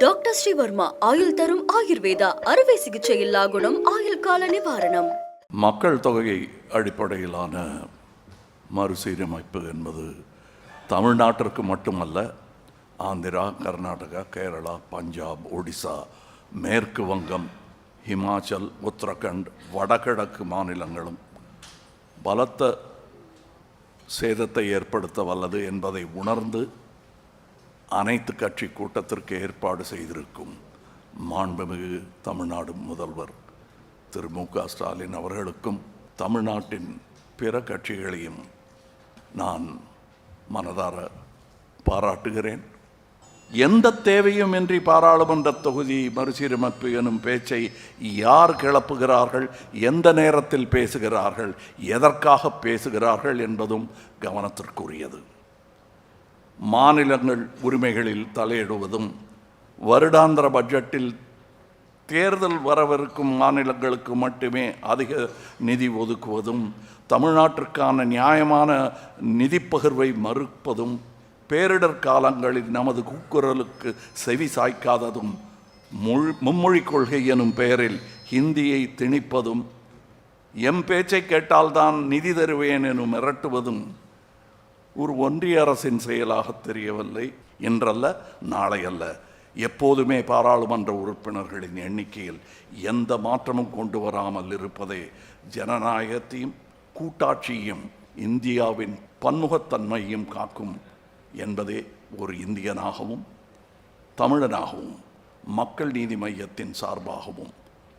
Doctor Sreevarma ஆயுள் தரும் ஆயுர்வேதா அறுவை சிகிச்சை இல்லா குணம் ஆயுள் கால நிவாரணம். மக்கள் தொகை அடிப்படையிலான மறுசீரமைப்பு என்பது தமிழ்நாட்டிற்கு மட்டுமல்ல ஆந்திரா கர்நாடகா கேரளா பஞ்சாப் ஒடிசா மேற்கு வங்கம் ஹிமாச்சல் உத்தரகண்ட் வடகிழக்கு மாநிலங்களும் பலத்த சேதத்தை ஏற்படுத்த வல்லது என்பதை உணர்ந்து அனைத்து கட்சி கூட்டத்திற்கு ஏற்பாடு செய்திருக்கும் மாண்புமிகு தமிழ்நாடு முதல்வர் திரு மு க ஸ்டாலின் அவர்களுக்கும் தமிழ்நாட்டின் பிற கட்சிகளையும் நான் மனதார பாராட்டுகிறேன். எந்த தேவையும் இன்றி பாராளுமன்ற தொகுதி மறுசீரமைப்பு எனும் பேச்சை யார் கிளப்புகிறார்கள் எந்த நேரத்தில் பேசுகிறார்கள் எதற்காக பேசுகிறார்கள் என்பதும் கவனத்திற்குரியது. மாநிலங்கள் உரிமைகளில் தலையிடுவதும் வருடாந்திர பட்ஜெட்டில் தேர்தல் வரவிருக்கும் மாநிலங்களுக்கு மட்டுமே அதிக நிதி ஒதுக்குவதும் தமிழ்நாட்டிற்கான நியாயமான நிதி பகிர்வை மறுப்பதும் பேரிடர் காலங்களில் நமது கூக்குரலுக்கு செவி சாய்க்காததும் முள் மும்மொழிக் கொள்கை எனும் பெயரில் ஹிந்தியை திணிப்பதும் எம் பேச்சை கேட்டால்தான் நிதி தருவேன் எனும் மிரட்டுவதும் ஒரு ஒன்றிய அரசின் செயலாக தெரியவில்லை இன்றல்ல நாளை அல்ல எப்போதுமே பாராளுமன்ற உறுப்பினர்களின் எண்ணிக்கையில் எந்த மாற்றமும் கொண்டு வராமல் இருப்பதே ஜனநாயகத்தையும் கூட்டாட்சியையும் இந்தியாவின் பன்முகத்தன்மையும் காக்கும் என்பதே ஒரு இந்தியனாகவும் தமிழனாகவும் மக்கள் நீதி மையத்தின் சார்பாகவும்.